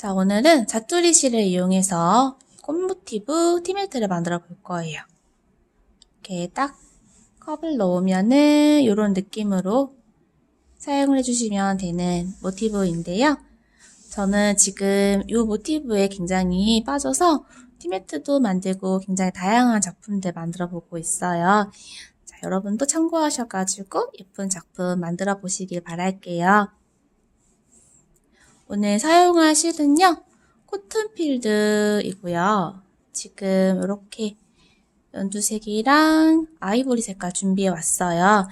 자, 오늘은 자투리 실을 이용해서 꽃 모티브 티멜트를 만들어 볼 거예요. 이렇게 딱 컵을 넣으면은 이런 느낌으로 사용을 해주시면 되는 모티브인데요. 저는 지금 이 모티브에 굉장히 빠져서 티매트도 만들고 굉장히 다양한 작품들 만들어 보고 있어요. 자, 여러분도 참고하셔가지고 예쁜 작품 만들어 보시길 바랄게요. 오늘 사용할 실은요, 코튼필드이고요. 지금 이렇게 연두색이랑 아이보리 색깔 준비해 왔어요.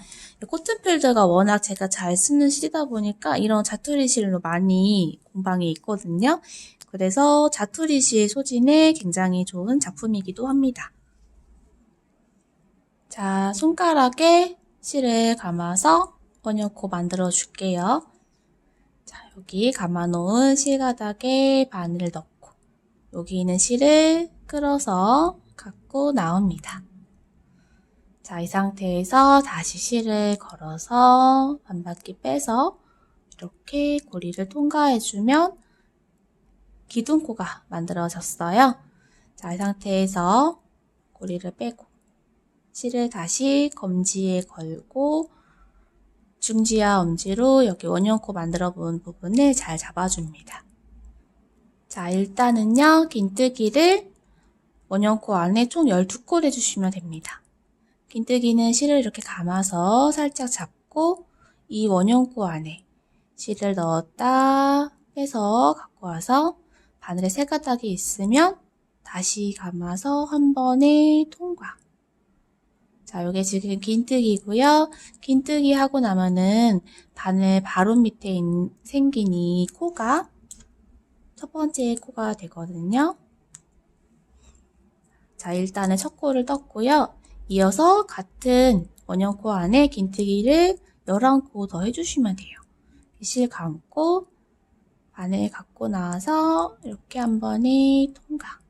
코튼필드가 워낙 제가 잘 쓰는 실이다 보니까 이런 자투리 실로 많이 공방에 있거든요. 그래서 자투리 실 소진에 굉장히 좋은 작품이기도 합니다. 자, 손가락에 실을 감아서 번역코 만들어 줄게요. 자, 여기 감아놓은 실가닥에 바늘을 넣고 여기 있는 실을 끌어서 갖고 나옵니다. 자, 이 상태에서 다시 실을 걸어서 반 바퀴 빼서 이렇게 고리를 통과해주면 기둥코가 만들어졌어요. 자, 이 상태에서 고리를 빼고 실을 다시 검지에 걸고 중지와 엄지로 여기 원형코 만들어 본 부분을 잘 잡아줍니다. 자, 일단은요, 긴뜨기를 원형코 안에 총 12콜 해주시면 됩니다. 긴뜨기는 실을 이렇게 감아서 살짝 잡고 이 원형코 안에 실을 넣었다 빼서 갖고 와서 바늘에 세 가닥이 있으면 다시 감아서 한 번에 통과. 자, 요게 지금 긴뜨기고요. 긴뜨기 하고 나면은 바늘 바로 밑에 생긴 이 코가 첫 번째 코가 되거든요. 자, 일단은 첫 코를 떴고요. 이어서 같은 원형코 안에 긴뜨기를 11코 더 해주시면 돼요. 실 감고 바늘 갖고 나와서 이렇게 한 번에 통과.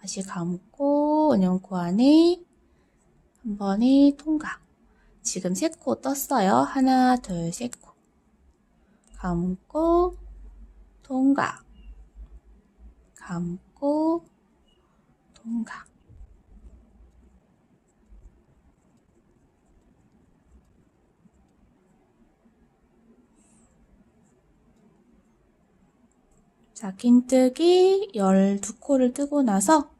다시 감고 원형코 안에 한 번에 통과. 지금 세 코 떴어요. 하나, 둘, 셋 코. 감고 통과. 감고 통과. 자, 긴뜨기 12코를 뜨고 나서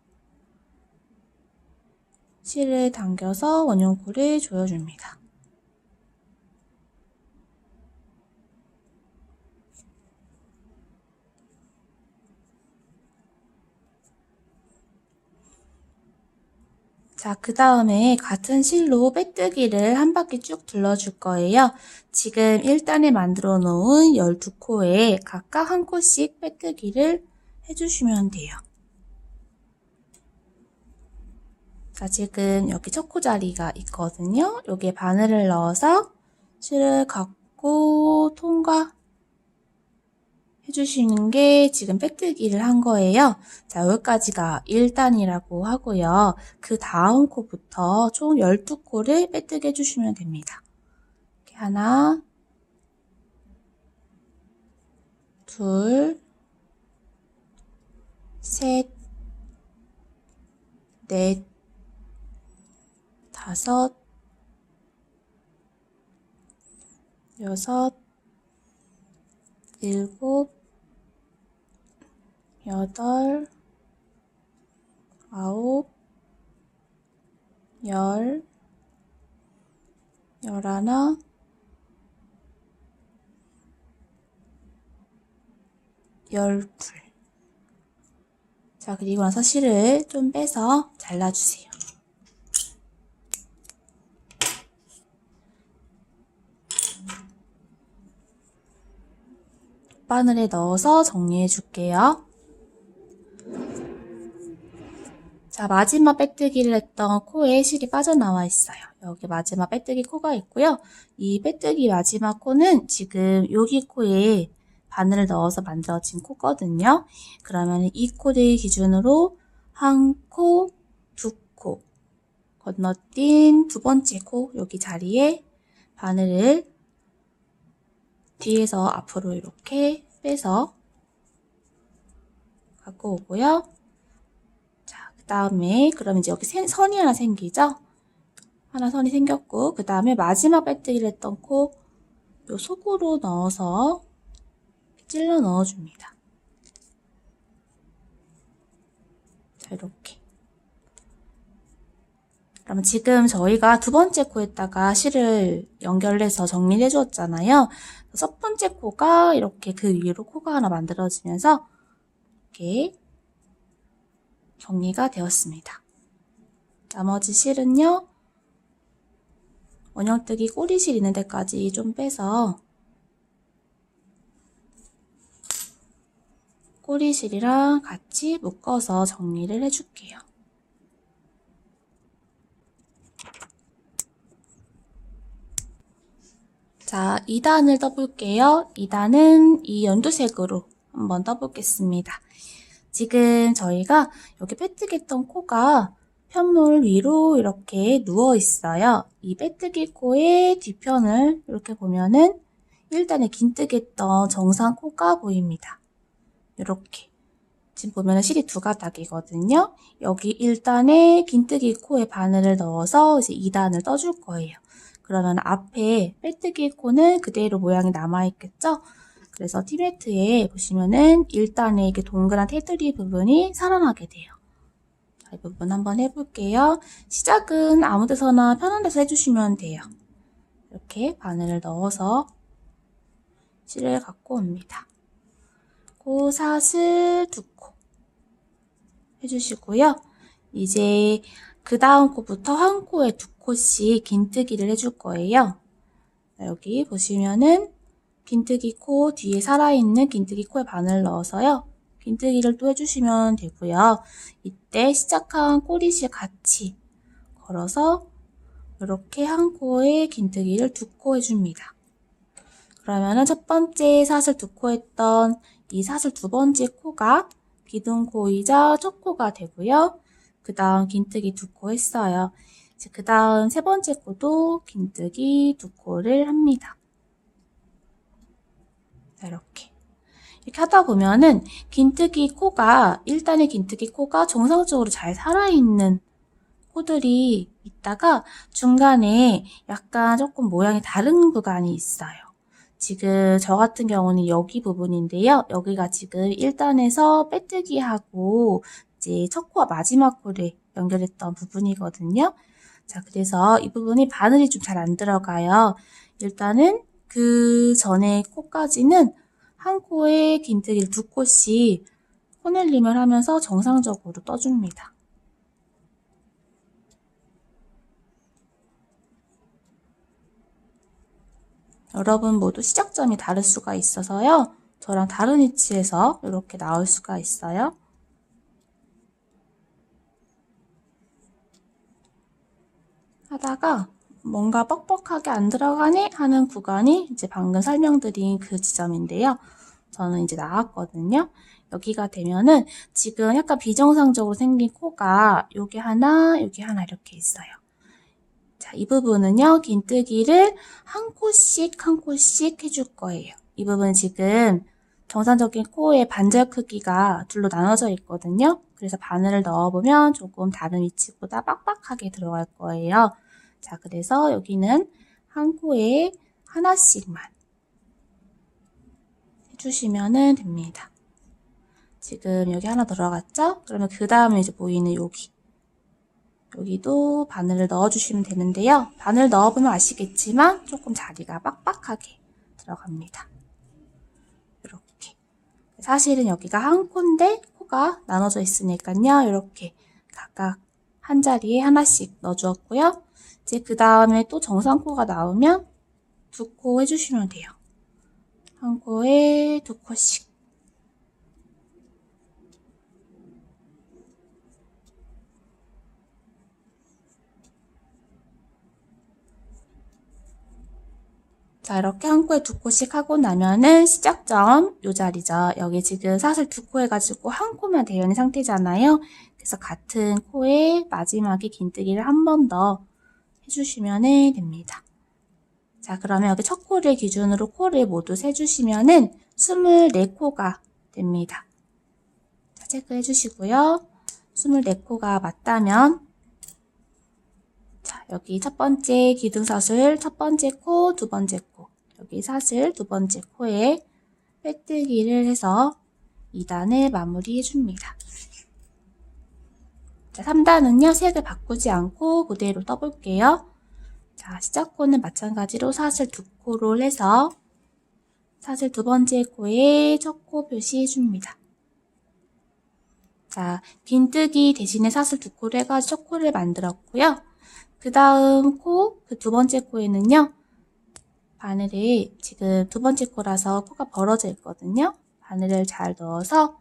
실을 당겨서 원형코를 조여줍니다. 자, 그 다음에 같은 실로 빼뜨기를 한 바퀴 쭉 둘러줄 거예요. 지금 1단에 만들어 놓은 12코에 각각 한 코씩 빼뜨기를 해주시면 돼요. 자, 지금 여기 첫코 자리가 있거든요. 여기에 바늘을 넣어서 실을 갖고 통과 해주시는 게 지금 빼뜨기를 한 거예요. 자, 여기까지가 1단이라고 하고요. 그 다음 코부터 총 12코를 빼뜨기 해주시면 됩니다. 이렇게 하나, 둘, 셋, 넷, 다섯, 여섯, 일곱, 여덟, 아홉, 열, 열하나, 열둘. 자, 그리고 나서 실을 좀 빼서 잘라주세요. 바늘에 넣어서 정리해 줄게요. 자, 마지막 빼뜨기를 했던 코에 실이 빠져나와 있어요. 여기 마지막 빼뜨기 코가 있고요. 이 빼뜨기 마지막 코는 지금 여기 코에 바늘을 넣어서 만들어진 코거든요. 그러면 이 코를 기준으로 한 코, 두 코, 건너뛴 두 번째 코 여기 자리에 바늘을 뒤에서 앞으로 이렇게 빼서 갖고 오고요. 자, 그 다음에 그럼 이제 여기 선이 하나 생기죠? 하나 선이 생겼고 그 다음에 마지막 빼뜨기를 했던 코 요 속으로 넣어서 찔러 넣어줍니다. 자, 이렇게. 그러면 지금 저희가 두 번째 코에다가 실을 연결해서 정리를 해주었잖아요. 첫 번째 코가 이렇게 그 위로 코가 하나 만들어지면서 이렇게 정리가 되었습니다. 나머지 실은요, 원형뜨기 꼬리실 있는 데까지 좀 빼서 꼬리실이랑 같이 묶어서 정리를 해줄게요. 자, 2단을 떠볼게요. 2단은 이 연두색으로 한번 떠보겠습니다. 지금 저희가 여기 빼뜨겠던 코가 편물 위로 이렇게 누워 있어요. 이 빼뜨기 코의 뒤편을 이렇게 보면은 1단에 긴뜨겠던 정상 코가 보입니다. 이렇게. 지금 보면은 실이 두 가닥이거든요. 여기 1단에 긴뜨기 코에 바늘을 넣어서 이제 2단을 떠줄 거예요. 그러면 앞에 빼뜨기 코는 그대로 모양이 남아있겠죠? 그래서 티매트에 보시면은 1단에 이렇게 동그란 테두리 부분이 살아나게 돼요. 자, 이 부분 한번 해볼게요. 시작은 아무 데서나 편한 데서 해주시면 돼요. 이렇게 바늘을 넣어서 실을 갖고 옵니다. 코, 사슬, 두 코. 해주시고요. 이제 그 다음 코부터 한 코에 두 코씩 긴뜨기를 해줄 거예요. 자, 여기 보시면은 긴뜨기 코 뒤에 살아있는 긴뜨기 코에 바늘 넣어서요. 긴뜨기를 또 해주시면 되고요. 이때 시작한 꼬리실 같이 걸어서 이렇게 한 코에 긴뜨기를 두 코 해줍니다. 그러면은 첫 번째 사슬 두 코 했던 이 사슬 두 번째 코가 기둥코이자 첫 코가 되고요. 그 다음 긴뜨기 두 코 했어요. 그 다음 세 번째 코도 긴뜨기 두 코를 합니다. 자, 이렇게. 이렇게 하다 보면은 긴뜨기 코가 1단의 긴뜨기 코가 정상적으로 잘 살아있는 코들이 있다가 중간에 약간 조금 모양이 다른 구간이 있어요. 지금 저 같은 경우는 여기 부분인데요. 여기가 지금 1단에서 빼뜨기하고 이제 첫 코와 마지막 코를 연결했던 부분이거든요. 자, 그래서 이 부분이 바늘이 좀 잘 안 들어가요. 일단은 그 전에 코까지는 한 코에 긴뜨기를 두 코씩 코넬림을 하면서 정상적으로 떠줍니다. 여러분 모두 시작점이 다를 수가 있어서요. 저랑 다른 위치에서 이렇게 나올 수가 있어요. 하다가 뭔가 뻑뻑하게 안 들어가네 하는 구간이 이제 방금 설명드린 그 지점인데요. 저는 이제 나왔거든요. 여기가 되면은 지금 약간 비정상적으로 생긴 코가 여기 하나, 여기 하나 이렇게 있어요. 자, 이 부분은요, 긴뜨기를 한 코씩 한 코씩 해줄 거예요. 이 부분 지금 정상적인 코의 반절 크기가 둘로 나눠져 있거든요. 그래서 바늘을 넣어보면 조금 다른 위치보다 빡빡하게 들어갈 거예요. 자, 그래서 여기는 한 코에 하나씩만 해주시면 됩니다. 지금 여기 하나 들어갔죠? 그러면 그 다음에 이제 보이는 여기. 여기도 바늘을 넣어주시면 되는데요. 바늘 넣어보면 아시겠지만 조금 자리가 빡빡하게 들어갑니다. 이렇게. 사실은 여기가 한 코인데 코가 나눠져 있으니까요. 이렇게 각각 한 자리에 하나씩 넣어주었고요. 이제 그 다음에 또 정상코가 나오면 두 코 해주시면 돼요. 한 코에 두 코씩. 자, 이렇게 한 코에 두 코씩 하고 나면은 시작점 요 자리죠. 여기 지금 사슬 두 코 해가지고 한 코만 있는 상태잖아요. 그래서 같은 코에 마지막에 긴뜨기를 한 번 더 해주시면 됩니다. 자, 그러면 여기 첫 코를 기준으로 코를 모두 세주시면은 24코가 됩니다. 자, 체크해 주시고요. 24코가 맞다면 자, 여기 첫 번째 기둥사슬 첫 번째 코, 두 번째 코 여기 사슬 두 번째 코에 빼뜨기를 해서 2단을 마무리해 줍니다. 자, 3단은요, 색을 바꾸지 않고 그대로 떠볼게요. 자, 시작 코는 마찬가지로 사슬 두 코를 해서 사슬 두 번째 코에 첫 코 표시해 줍니다. 자, 빈뜨기 대신에 사슬 두 코를 해가지고 첫 코를 만들었고요. 그 다음 코, 그 두 번째 코에는요, 바늘을 지금 두 번째 코라서 코가 벌어져 있거든요. 바늘을 잘 넣어서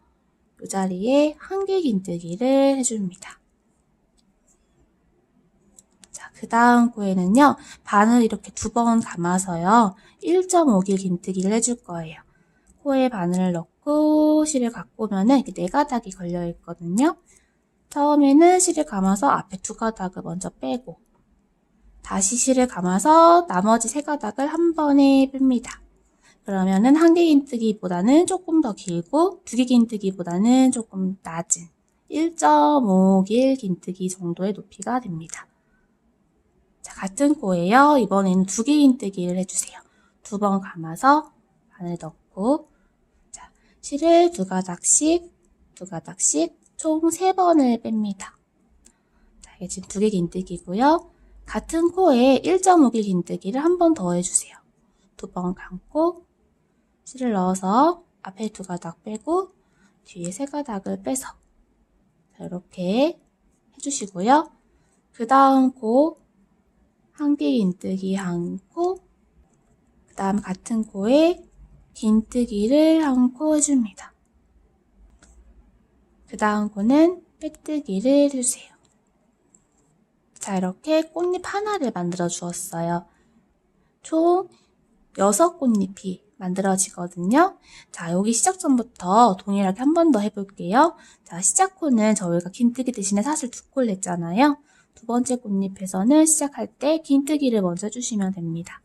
이 자리에 한 개 긴뜨기를 해줍니다. 자, 그 다음 코에는요, 바늘 이렇게 두 번 감아서요, 1.5길 긴뜨기를 해줄 거예요. 코에 바늘을 넣고 실을 갖고 오면은 이렇게 네 가닥이 걸려 있거든요. 처음에는 실을 감아서 앞에 두 가닥을 먼저 빼고, 다시 실을 감아서 나머지 세 가닥을 한 번에 뺍니다. 그러면은 한 개 긴뜨기보다는 조금 더 길고 두 개 긴뜨기보다는 조금 낮은 1.5길 긴뜨기 정도의 높이가 됩니다. 자, 같은 코예요. 이번에는 두개 긴뜨기를 해주세요. 두 번 감아서 바늘 넣고 자, 실을 두 가닥씩 두 가닥씩 총 세 번을 뺍니다. 자, 이게 지금 두 개 긴뜨기고요. 같은 코에 1.5길 긴뜨기를 한 번 더 해주세요. 두 번 감고 실을 넣어서 앞에 두 가닥 빼고 뒤에 세 가닥을 빼서 이렇게 해주시고요. 그 다음 코 한개 긴뜨기 한 코, 그 다음 같은 코에 긴뜨기를 한 코 해줍니다. 그 다음 코는 빼뜨기를 해주세요. 자, 이렇게 꽃잎 하나를 만들어 주었어요. 총 6꽃잎이 만들어지거든요. 자, 여기 시작 전부터 동일하게 한 번 더 해볼게요. 자, 시작 코는 저희가 긴뜨기 대신에 사슬 두 콜 냈잖아요. 두 번째 꽃잎에서는 시작할 때 긴뜨기를 먼저 해주시면 됩니다.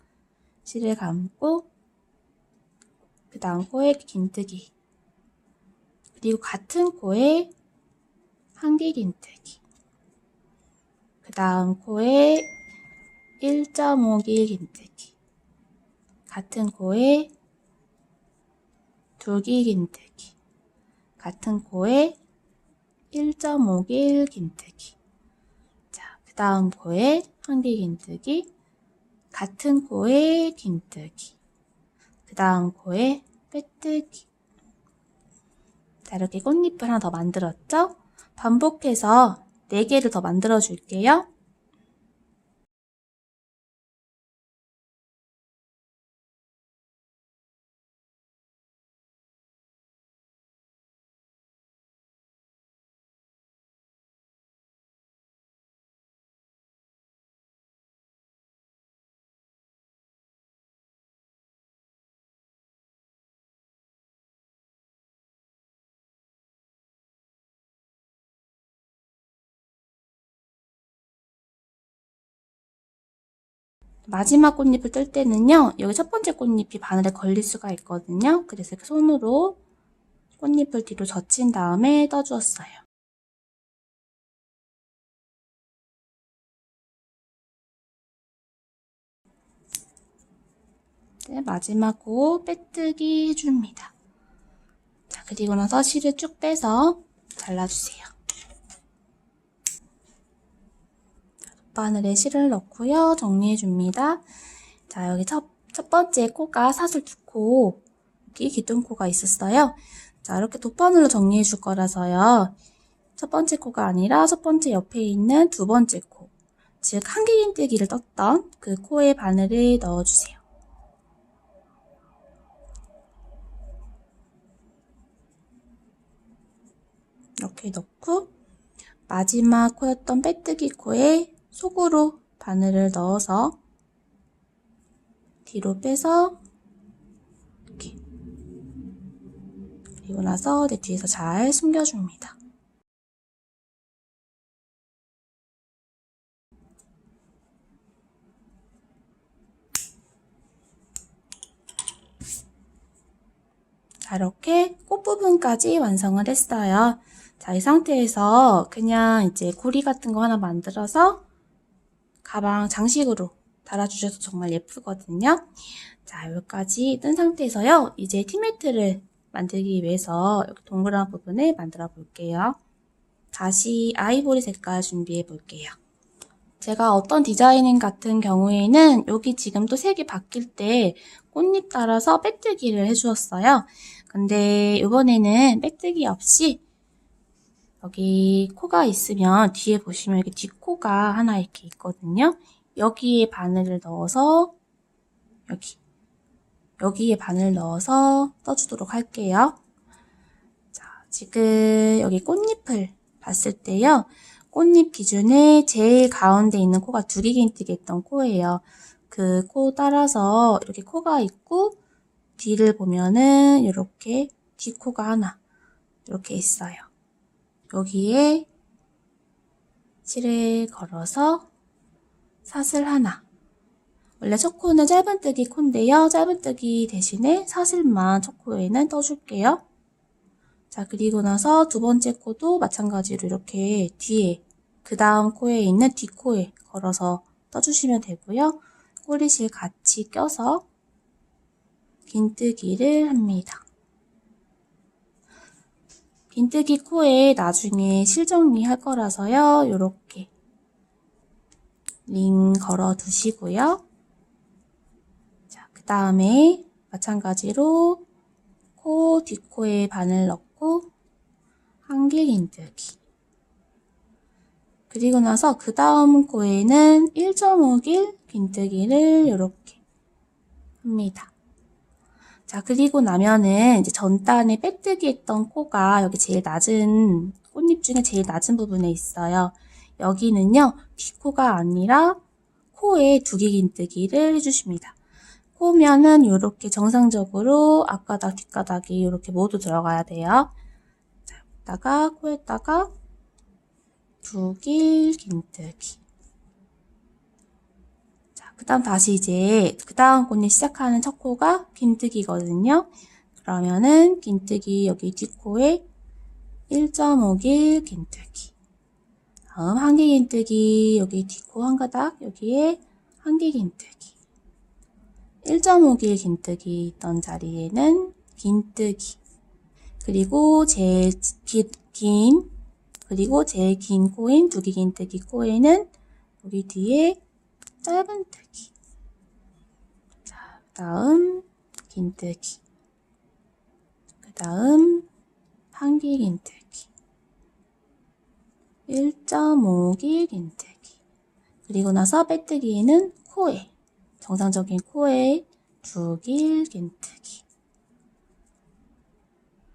실을 감고 그 다음 코에 긴뜨기. 그리고 같은 코에 한개 긴뜨기. 그 다음 코에 1.5길 긴뜨기. 같은 코에 둘기 긴뜨기. 같은 코에 1.5길 긴뜨기 다음 코에 한개 긴뜨기 같은 코에 긴뜨기 그 다음 코에 빼뜨기 자, 이렇게 꽃잎을 하나 더 만들었죠? 반복해서 4개를 더 만들어 줄게요. 마지막 꽃잎을 뜰 때는요, 여기 첫 번째 꽃잎이 바늘에 걸릴 수가 있거든요. 그래서 이렇게 손으로 꽃잎을 뒤로 젖힌 다음에 떠주었어요. 네, 마지막 코 빼뜨기 해줍니다. 자, 그리고 나서 실을 쭉 빼서 잘라주세요. 바늘에 실을 넣고요. 정리해 줍니다. 자, 여기 첫, 첫 번째 코가 사슬 두 코, 여기 기둥코가 있었어요. 자, 이렇게 돗바늘로 정리해 줄 거라서요. 첫 번째 코가 아니라 첫 번째 옆에 있는 두 번째 코, 즉 한길긴뜨기를 떴던 그 코에 바늘을 넣어주세요. 이렇게 넣고 마지막 코였던 빼뜨기 코에 속으로 바늘을 넣어서 뒤로 빼서 이렇게 그리고 나서 내 뒤에서 잘 숨겨줍니다. 자, 이렇게 꽃 부분까지 완성을 했어요. 자, 이 상태에서 그냥 이제 고리 같은 거 하나 만들어서 가방 장식으로 달아주셔도 정말 예쁘거든요. 자, 여기까지 뜬 상태에서요. 이제 티매트를 만들기 위해서 여기 동그란 부분을 만들어 볼게요. 다시 아이보리 색깔 준비해 볼게요. 제가 어떤 디자인 같은 경우에는 여기 지금 또 색이 바뀔 때 꽃잎 따라서 빼뜨기를 해주었어요. 근데 이번에는 빼뜨기 없이 여기 코가 있으면 뒤에 보시면 이렇게 뒷코가 하나 이렇게 있거든요. 여기에 바늘을 넣어서 여기 여기에 바늘 넣어서 떠주도록 할게요. 자, 지금 여기 꽃잎을 봤을 때요. 꽃잎 기준에 제일 가운데 있는 코가 두리긴뜨기 했던 코예요. 그 코 따라서 이렇게 코가 있고 뒤를 보면은 이렇게 뒷코가 하나 이렇게 있어요. 여기에 실을 걸어서 사슬 하나 원래 첫 코는 짧은뜨기 코인데요. 짧은뜨기 대신에 사슬만 첫 코에는 떠줄게요. 자, 그리고 나서 두 번째 코도 마찬가지로 이렇게 뒤에 그 다음 코에 있는 뒷코에 걸어서 떠주시면 되고요. 꼬리실 같이 껴서 긴뜨기를 합니다. 긴뜨기 코에 나중에 실정리 할 거라서요. 이렇게 링 걸어 두시고요. 자, 그 다음에 마찬가지로 코 뒷코에 바늘 넣고 한길 긴뜨기. 그리고 나서 그 다음 코에는 1.5길 긴뜨기를 이렇게 합니다. 자, 그리고 나면은 이제 전단에 빼뜨기 했던 코가 여기 제일 낮은, 꽃잎 중에 제일 낮은 부분에 있어요. 여기는요, 뒷코가 아니라 코에 두기 긴뜨기를 해주십니다. 코면은 이렇게 정상적으로 앞가닥, 뒷가닥이 이렇게 모두 들어가야 돼요. 자, 여기다가 코에다가 두길 긴뜨기. 자, 그 다음 다시 이제 그 다음 꽃이 시작하는 첫 코가 긴뜨기거든요. 그러면은 긴뜨기 여기 뒷코에 1.5길 긴뜨기. 다음 한길 긴뜨기 여기 뒷코 한 가닥 여기에 한길 긴뜨기. 1.5길 긴뜨기 있던 자리에는 긴뜨기. 그리고 제일 기- 긴 그리고 제일 긴 코인 두기 긴뜨기 코에는 여기 뒤에 짧은뜨기. 자, 다음 긴뜨기. 그 다음 한길 긴뜨기. 1.5길 긴뜨기. 그리고 나서 빼뜨기는 코에 정상적인 코에 두길 긴뜨기.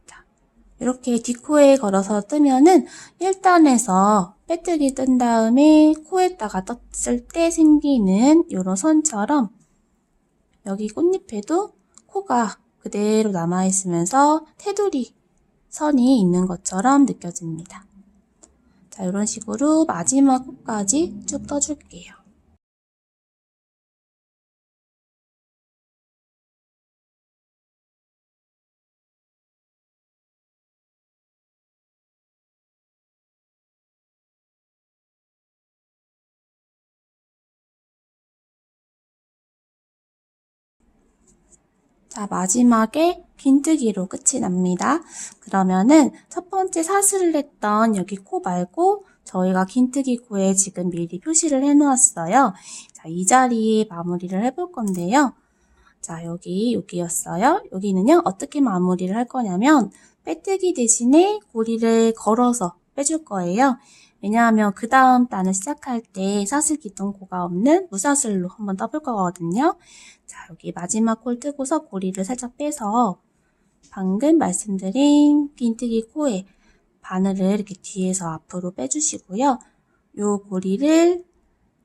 자, 이렇게 뒷코에 걸어서 뜨면은 1단에서 빼뜨기 뜬 다음에 코에다가 떴을 때 생기는 이런 선처럼 여기 꽃잎에도 코가 그대로 남아있으면서 테두리 선이 있는 것처럼 느껴집니다. 자, 이런 식으로 마지막 코까지 쭉 떠줄게요. 자, 마지막에 긴뜨기로 끝이 납니다. 그러면은 첫 번째 사슬을 했던 여기 코 말고 저희가 긴뜨기 코에 지금 미리 표시를 해 놓았어요. 자, 이 자리에 마무리를 해볼 건데요. 자, 여기, 여기였어요. 여기는요, 어떻게 마무리를 할 거냐면, 빼뜨기 대신에 고리를 걸어서 빼줄 거예요. 왜냐하면 그 다음 단을 시작할 때 사슬 기둥코가 없는 무사슬로 한번 떠볼 거거든요. 자, 여기 마지막 콜 뜨고서 고리를 살짝 빼서 방금 말씀드린 빈뜨기 코에 바늘을 이렇게 뒤에서 앞으로 빼주시고요. 요 고리를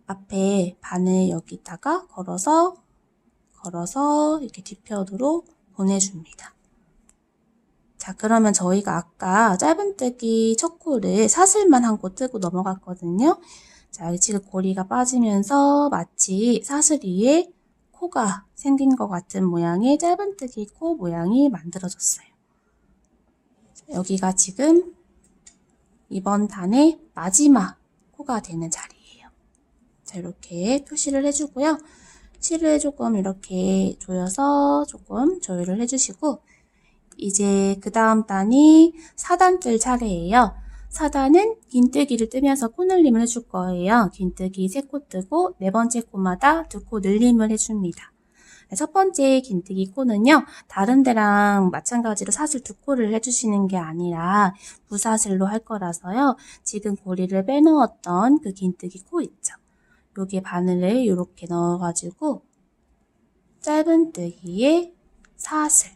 앞에 바늘 여기다가 걸어서 걸어서 이렇게 뒤편으로 보내줍니다. 자, 그러면 저희가 아까 짧은뜨기 첫 코를 사슬만 한 코 뜨고 넘어갔거든요. 자, 지금 고리가 빠지면서 마치 사슬 위에 코가 생긴 것 같은 모양의 짧은뜨기 코 모양이 만들어졌어요. 자, 여기가 지금 이번 단의 마지막 코가 되는 자리예요. 자, 이렇게 표시를 해주고요. 실을 조금 이렇게 조여서 조금 조율을 해주시고 이제 그 다음 단이 4단 뜰 차례예요. 4단은 긴뜨기를 뜨면서 코 늘림을 해줄 거예요. 긴뜨기 3코 뜨고 네 번째 코마다 두 코 늘림을 해줍니다. 첫 번째 긴뜨기 코는요, 다른 데랑 마찬가지로 사슬 두 코를 해주시는 게 아니라 무사슬로 할 거라서요, 지금 고리를 빼놓았던 그 긴뜨기 코 있죠. 여기에 바늘을 이렇게 넣어가지고 짧은 뜨기에 사슬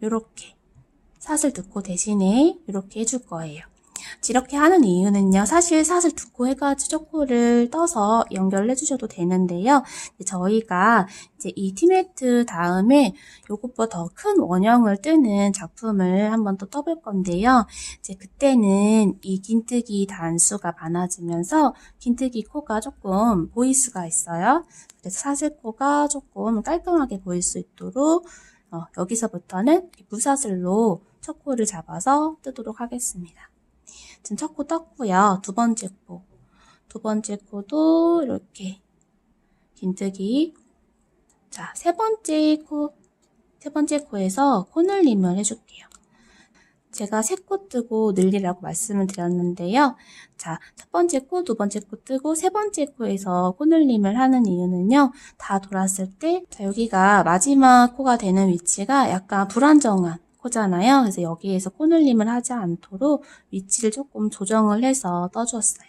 이렇게 사슬 두 코 대신에 이렇게 해줄 거예요. 이렇게 하는 이유는요. 사실 사슬 두코 해가지고 초코를 떠서 연결해 주셔도 되는데요. 저희가 이제 이 티매트 다음에 요것보다 더 큰 원형을 뜨는 작품을 한번 또 떠볼 건데요. 이제 그때는 이 긴뜨기 단수가 많아지면서 긴뜨기 코가 조금 보일 수가 있어요. 그래서 사슬 코가 조금 깔끔하게 보일 수 있도록 어, 여기서부터는 무사슬로 첫 코를 잡아서 뜨도록 하겠습니다. 지금 첫 코 떴고요. 두 번째 코. 두 번째 코도 이렇게 긴뜨기. 자, 세 번째 코, 세 번째 코에서 코늘림을 해줄게요. 제가 세 코 뜨고 늘리라고 말씀을 드렸는데요. 자, 첫 번째 코, 두 번째 코 뜨고 세 번째 코에서 코늘림을 하는 이유는요. 다 돌았을 때, 자, 여기가 마지막 코가 되는 위치가 약간 불안정한 코잖아요. 그래서 여기에서 코늘림을 하지 않도록 위치를 조금 조정을 해서 떠주었어요.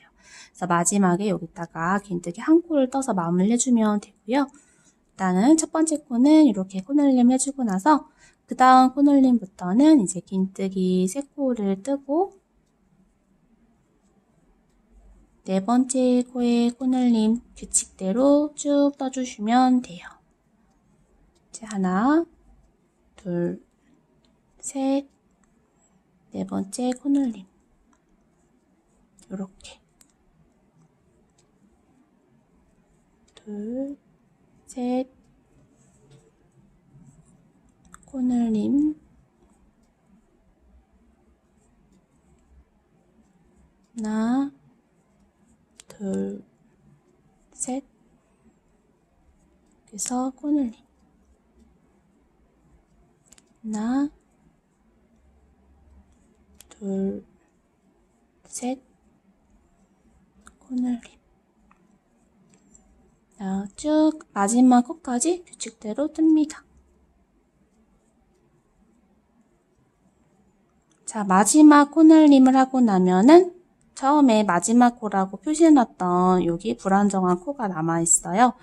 그래서 마지막에 여기다가 긴뜨기 한 코를 떠서 마무리를 해주면 되고요. 일단은 첫 번째 코는 이렇게 코늘림 해주고 나서 그 다음 코늘림부터는 이제 긴뜨기 세 코를 뜨고 네 번째 코에 코늘림 규칙대로 쭉 떠주시면 돼요. 이제 하나, 둘, 셋, 네 번째 코늘림. 요렇게. 둘, 셋, 코늘림. 하나, 둘, 셋. 그래서 코늘림. 하나, 둘, 셋, 코늘림. 자, 쭉 마지막 코까지 규칙대로 뜹니다. 자, 마지막 코늘림을 하고 나면은 처음에 마지막 코라고 표시해놨던 여기 불안정한 코가 남아있어요.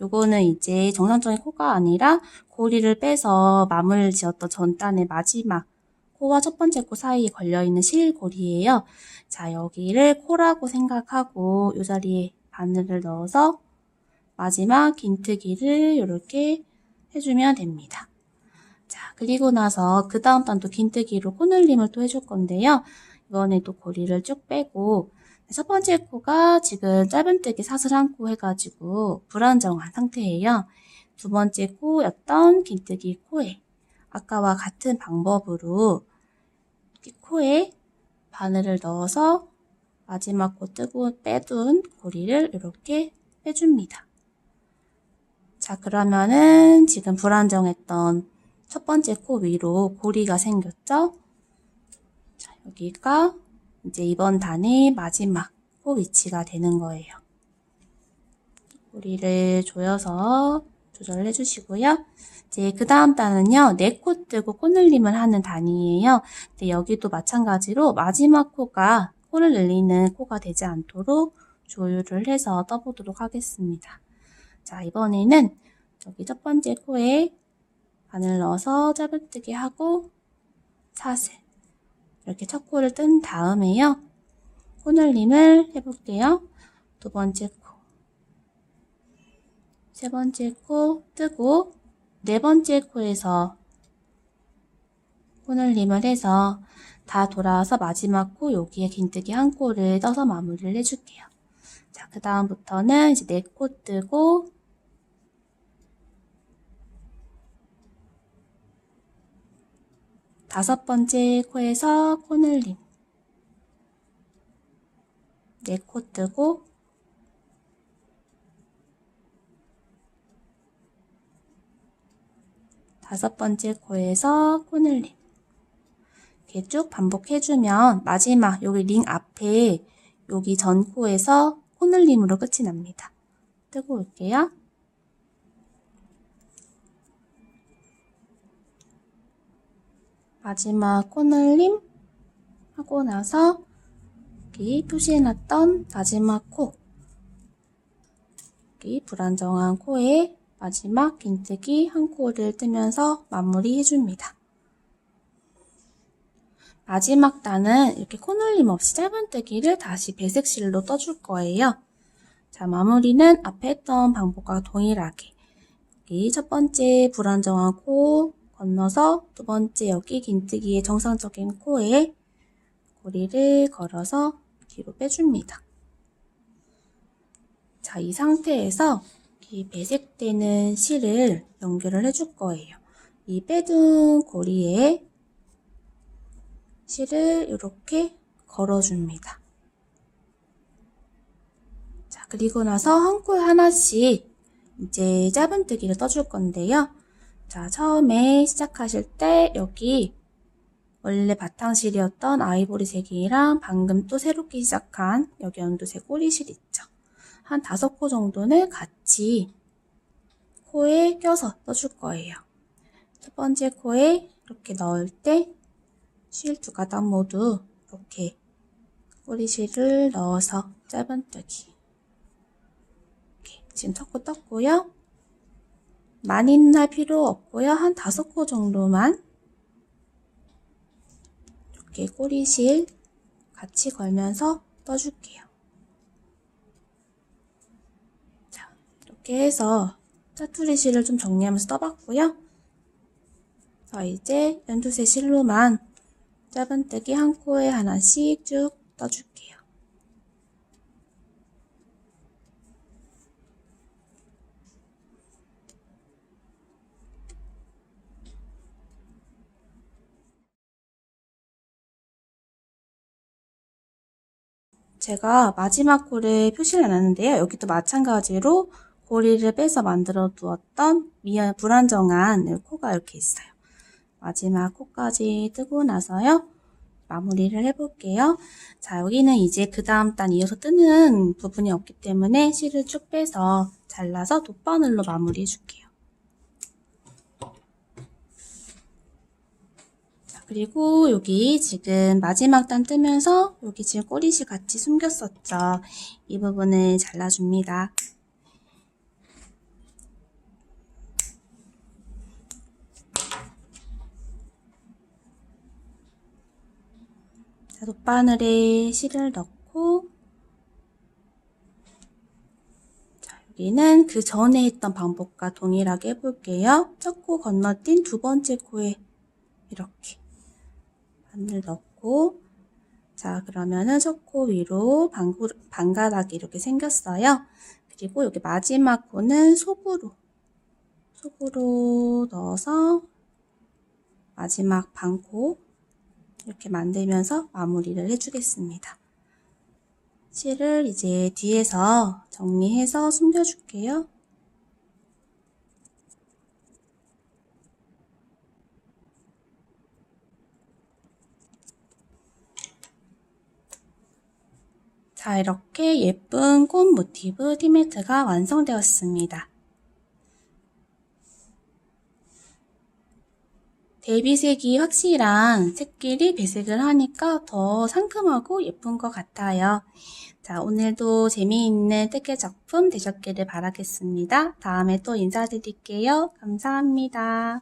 요거는 이제 정상적인 코가 아니라 고리를 빼서 마무리를 지었던 전단의 마지막 코와 첫 번째 코 사이에 걸려있는 실고리예요. 자, 여기를 코라고 생각하고 이 자리에 바늘을 넣어서 마지막 긴뜨기를 이렇게 해주면 됩니다. 자, 그리고 나서 그 다음 단도 긴뜨기로 코늘림을 또 해줄 건데요. 이번에도 고리를 쭉 빼고 첫 번째 코가 지금 짧은뜨기 사슬 한 코 해가지고 불안정한 상태예요. 두 번째 코였던 긴뜨기 코에 아까와 같은 방법으로 코에 바늘을 넣어서 마지막 코 뜨고 빼둔 고리를 이렇게 빼줍니다. 자, 그러면은 지금 불안정했던 첫 번째 코 위로 고리가 생겼죠? 자, 여기가 이제 이번 단의 마지막 코 위치가 되는 거예요. 고리를 조여서 조절해 주시고요. 이제 그 다음 단은요, 네 코 뜨고 코 늘림을 하는 단이에요. 근데 여기도 마찬가지로 마지막 코가 코를 늘리는 코가 되지 않도록 조율을 해서 떠보도록 하겠습니다. 자, 이번에는 여기 첫 번째 코에 바늘 넣어서 짧은뜨기 하고 사슬 이렇게 첫 코를 뜬 다음에요. 코늘림을 해볼게요. 두 번째 코, 세 번째 코 뜨고 네 번째 코에서 코늘림을 해서 다 돌아와서 마지막 코 여기에 긴뜨기 한 코를 떠서 마무리를 해줄게요. 자, 그 다음부터는 이제 네 코 뜨고 다섯 번째 코에서 코늘림. 네 코 뜨고 다섯 번째 코에서 코늘 림. 이렇게 쭉 반복해주면 마지막 여기 링 앞에 여기 전 코에서 코늘림으로 끝이 납니다. 뜨고 올게요. 마지막 코늘림 하고 나서 여기 표시해놨던 마지막 코 여기 불안정한 코에 마지막 긴뜨기 한 코를 뜨면서 마무리 해줍니다. 마지막 단은 이렇게 코늘림 없이 짧은뜨기를 다시 배색실로 떠줄 거예요. 자, 마무리는 앞에 했던 방법과 동일하게 여기 첫 번째 불안정한 코 건너서 두 번째 여기 긴뜨기의 정상적인 코에 고리를 걸어서 뒤로 빼줍니다. 자, 이 상태에서 이 배색되는 실을 연결을 해줄 거예요. 이 빼둔 고리에 실을 이렇게 걸어줍니다. 자, 그리고 나서 한 콜 하나씩 이제 짧은뜨기를 떠줄 건데요. 자, 처음에 시작하실 때 여기 원래 바탕실이었던 아이보리색이랑 방금 또 새롭게 시작한 여기 연두색 꼬리실 있죠. 한 다섯 코 정도는 같이 코에 껴서 떠줄 거예요. 첫 번째 코에 이렇게 넣을 때 실 두 가닥 모두 이렇게 꼬리실을 넣어서 짧은뜨기 지금 턱코 떴고요. 많이는 할 필요 없고요. 한 다섯 코 정도만 이렇게 꼬리실 같이 걸면서 떠줄게요. 자, 이렇게 해서 짜투리 실을 좀 정리하면서 떠봤고요. 자, 이제 연두색 실로만 짧은뜨기 한 코에 하나씩 쭉 떠줄게요. 제가 마지막 코를 표시를 해놨는데요. 여기도 마찬가지로 고리를 빼서 만들어 두었던 미연 불안정한 코가 이렇게 있어요. 마지막 코까지 뜨고 나서요. 마무리를 해볼게요. 자, 여기는 이제 그 다음 단 이어서 뜨는 부분이 없기 때문에 실을 쭉 빼서 잘라서 돗바늘로 마무리 해 줄게요. 자, 그리고 여기 지금 마지막 단 뜨면서 여기 지금 꼬리실 같이 숨겼었죠. 이 부분을 잘라줍니다. 돗바늘에 실을 넣고 자, 여기는 그 전에 했던 방법과 동일하게 해볼게요. 첫 코 건너뛴 두 번째 코에 이렇게 바늘 넣고 자 그러면은 첫 코 위로 방구, 방가닥이 이렇게 생겼어요. 그리고 여기 마지막 코는 속으로 속으로 넣어서 마지막 방코 이렇게 만들면서 마무리를 해주겠습니다. 실을 이제 뒤에서 정리해서 숨겨줄게요. 자, 이렇게 예쁜 꽃 모티브 티매트가 완성되었습니다. 대비색이 확실한 색끼리 배색을 하니까 더 상큼하고 예쁜 것 같아요. 자, 오늘도 재미있는 뜻계 작품 되셨기를 바라겠습니다. 다음에 또 인사드릴게요. 감사합니다.